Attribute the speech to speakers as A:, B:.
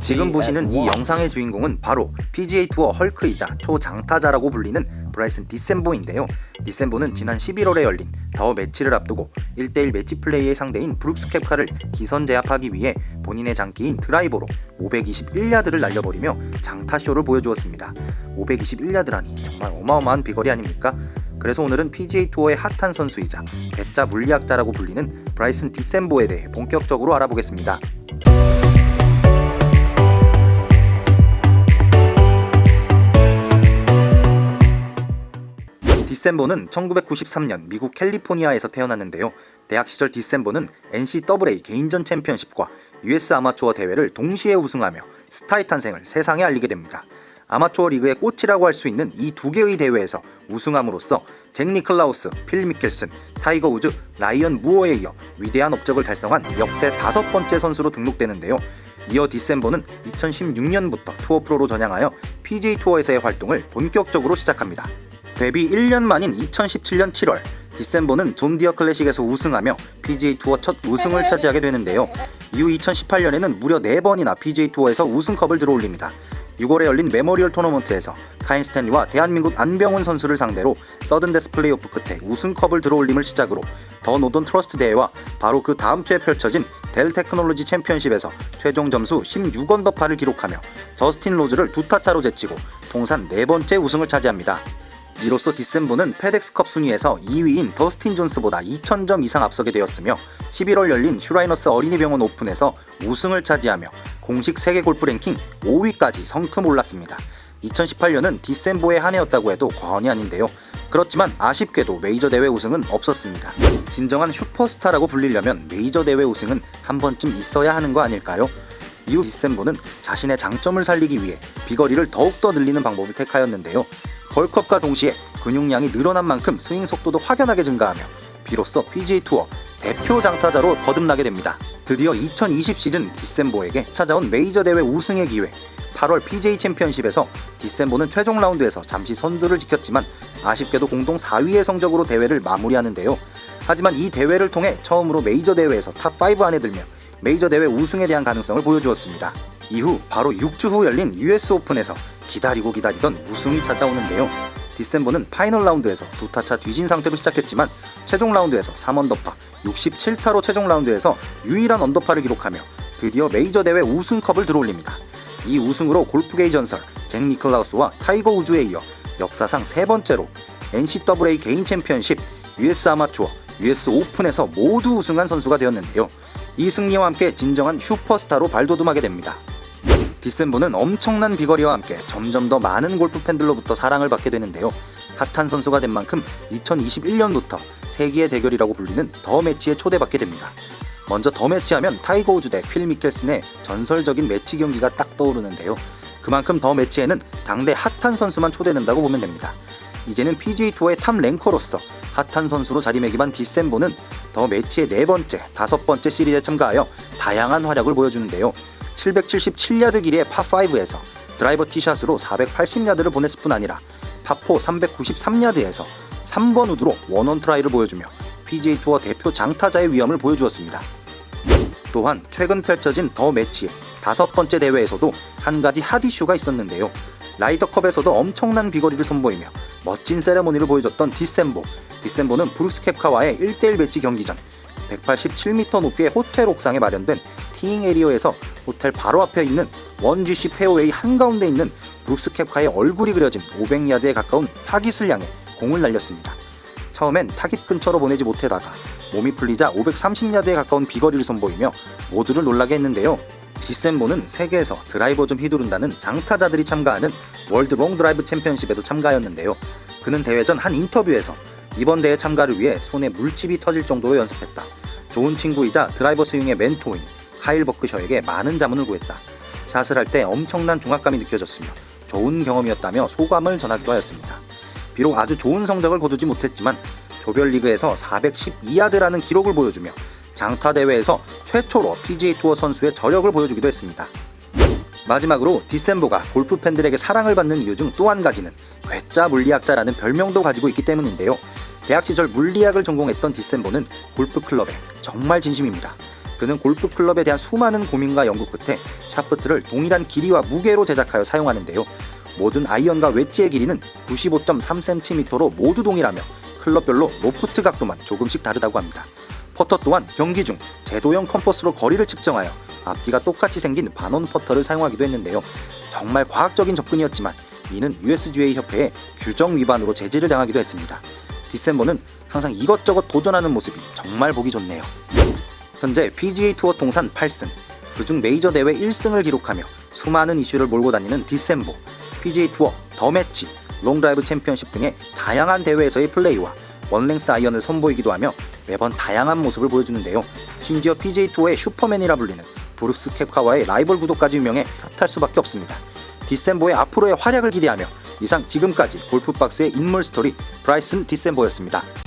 A: 지금 보시는 이 영상의 주인공은 바로 PGA 투어 헐크이자 초장타자라고 불리는 브라이슨 디셈보인데요. 디셈보는 지난 11월에 열린 더 매치를 앞두고 1대1 매치 플레이의 상대인 브룩스 캡카를 기선 제압하기 위해 본인의 장기인 드라이버로 521야드를 날려버리며 장타쇼를 보여주었습니다. 521야드라니 정말 어마어마한 비거리 아닙니까? 그래서 오늘은 PGA 투어의 핫한 선수이자 배짜 물리학자라고 불리는 브라이슨 디셈보에 대해 본격적으로 알아보겠습니다. 디셈보는 1993년 미국 캘리포니아에서 태어났는데요. 대학 시절 디셈보는 NCAA 개인전 챔피언십과 US 아마추어 대회를 동시에 우승하며 스타의 탄생을 세상에 알리게 됩니다. 아마추어 리그의 꽃이라고 할 수 있는 이 두 개의 대회에서 우승함으로써 잭 니클라우스, 필 미켈슨, 타이거 우즈, 라이언 무어에 이어 위대한 업적을 달성한 역대 다섯 번째 선수로 등록되는데요. 이어 디셈보는 2016년부터 투어 프로로 전향하여 PJ 투어에서의 활동을 본격적으로 시작합니다. 데뷔 1년 만인 2017년 7월 디셈보는 존 디어 클래식에서 우승하며 PGA 투어 첫 우승을 차지하게 되는데요. 이후 2018년에는 무려 4번이나 PGA 투어에서 우승컵을 들어올립니다. 6월에 열린 메모리얼 토너먼트에서 카인 스탠리와 대한민국 안병훈 선수를 상대로 서든데스 플레이오프 끝에 우승컵을 들어올림을 시작으로 더 노던 트러스트 대회와 바로 그 다음 주에 펼쳐진 델 테크놀로지 챔피언십에서 최종 점수 16언더파를 기록하며 저스틴 로즈를 두 타 차로 제치고 통산 네 번째 우승을 차지합니다. 이로써 디셈보는 페덱스컵 순위에서 2위인 더스틴 존스보다 2,000점 이상 앞서게 되었으며 11월 열린 슈라이너스 어린이병원 오픈에서 우승을 차지하며 공식 세계 골프 랭킹 5위까지 성큼 올랐습니다. 2018년은 디셈보의 한 해였다고 해도 과언이 아닌데요. 그렇지만 아쉽게도 메이저 대회 우승은 없었습니다. 진정한 슈퍼스타라고 불리려면 메이저 대회 우승은 한 번쯤 있어야 하는 거 아닐까요? 이후 디셈보는 자신의 장점을 살리기 위해 비거리를 더욱더 늘리는 방법을 택하였는데요. 벌컵과 동시에 근육량이 늘어난 만큼 스윙 속도도 확연하게 증가하며 비로소 PGA 투어 대표 장타자로 거듭나게 됩니다. 드디어 2020 시즌 디셈보에게 찾아온 메이저 대회 우승의 기회. 8월 PJ 챔피언십에서 디셈보는 최종 라운드에서 잠시 선두를 지켰지만 아쉽게도 공동 4위의 성적으로 대회를 마무리하는데요. 하지만 이 대회를 통해 처음으로 메이저 대회에서 탑5 안에 들며 메이저 대회 우승에 대한 가능성을 보여주었습니다. 이후 바로 6주 후 열린 US 오픈에서 기다리고 기다리던 우승이 찾아오는데요. 디셈버는 파이널 라운드에서 두 타차 뒤진 상태로 시작했지만 최종 라운드에서 3언더파, 67타로 최종 라운드에서 유일한 언더파를 기록하며 드디어 메이저 대회 우승컵을 들어올립니다. 이 우승으로 골프계의 전설 잭 니클라우스와 타이거 우즈에 이어 역사상 세 번째로 NCAA 개인 챔피언십, US 아마추어, US 오픈에서 모두 우승한 선수가 되었는데요. 이 승리와 함께 진정한 슈퍼스타로 발돋움하게 됩니다. 디셈보는 엄청난 비거리와 함께 점점 더 많은 골프 팬들로부터 사랑을 받게 되는데요. 핫한 선수가 된 만큼 2021년부터 세기의 대결이라고 불리는 더 매치에 초대받게 됩니다. 먼저 더 매치하면 타이거 우즈 대 필 미켈슨의 전설적인 매치 경기가 딱 떠오르는데요. 그만큼 더 매치에는 당대 핫한 선수만 초대된다고 보면 됩니다. 이제는 PGA 투어의 탑 랭커로서 핫한 선수로 자리매김한 디셈보는 더 매치의 네 번째, 다섯 번째 시리즈에 참가하여 다양한 활약을 보여주는데요. 777야드 길이의 파5에서 드라이버 티샷으로 480야드를 보냈을 뿐 아니라 파4 393야드에서 3번 우드로 원원 트라이를 보여주며 PGA 투어 대표 장타자의 위험을 보여주었습니다. 또한 최근 펼쳐진 더 매치의 다섯 번째 대회에서도 한 가지 핫 이슈가 있었는데요. 라이더컵에서도 엄청난 비거리를 선보이며 멋진 세레모니를 보여줬던 디셈보. 디셈보는 브루스 캡카와의 1대1 매치 경기 전 187m 높이의 호텔 옥상에 마련된 티잉 에리어에서 호텔 바로 앞에 있는 원GC 페어웨이 한가운데 있는 브룩스 캡카의 얼굴이 그려진 500야드에 가까운 타깃을 향해 공을 날렸습니다. 처음엔 타깃 근처로 보내지 못하다가 몸이 풀리자 530야드에 가까운 비거리를 선보이며 모두를 놀라게 했는데요. 디셈보는 세계에서 드라이버 좀 휘두른다는 장타자들이 참가하는 월드 롱 드라이브 챔피언십에도 참가했는데요. 그는 대회 전 한 인터뷰에서 이번 대회 참가를 위해 손에 물집이 터질 정도로 연습했다. 좋은 친구이자 드라이버 스윙의 멘토인 카일 버크셔에게 많은 자문을 구했다. 샷을 할 때 엄청난 중압감이 느껴졌으며 좋은 경험이었다며 소감을 전하기도 하였습니다. 비록 아주 좋은 성적을 거두지 못했지만 조별리그에서 412야드라는 기록을 보여주며 장타 대회에서 최초로 PGA 투어 선수의 저력을 보여주기도 했습니다. 마지막으로 디셈보가 골프 팬들에게 사랑을 받는 이유 중 또 한 가지는 괴짜 물리학자라는 별명도 가지고 있기 때문인데요. 대학 시절 물리학을 전공했던 디셈보는 골프 클럽에 정말 진심입니다. 그는 골프 클럽에 대한 수많은 고민과 연구 끝에 샤프트를 동일한 길이와 무게로 제작하여 사용하는데요. 모든 아이언과 웨지의 길이는 95.3cm로 모두 동일하며 클럽별로 로프트 각도만 조금씩 다르다고 합니다. 퍼터 또한 경기 중 제도형 컴퍼스로 거리를 측정하여 앞뒤가 똑같이 생긴 반원 퍼터를 사용하기도 했는데요. 정말 과학적인 접근이었지만 이는 USGA 협회의 규정 위반으로 제지를 당하기도 했습니다. 디셈버는 항상 이것저것 도전하는 모습이 정말 보기 좋네요. 현재 PGA 투어 통산 8승, 그중 메이저 대회 1승을 기록하며 수많은 이슈를 몰고 다니는 디셈보, PGA 투어, 더 매치, 롱드라이브 챔피언십 등의 다양한 대회에서의 플레이와 원랭스 아이언을 선보이기도 하며 매번 다양한 모습을 보여주는데요. 심지어 PGA 투어의 슈퍼맨이라 불리는 브룩스 캡카와의 라이벌 구도까지 유명해 탓할 수밖에 없습니다. 디셈보의 앞으로의 활약을 기대하며 이상 지금까지 골프박스의 인물 스토리 브라이슨 디셈보였습니다.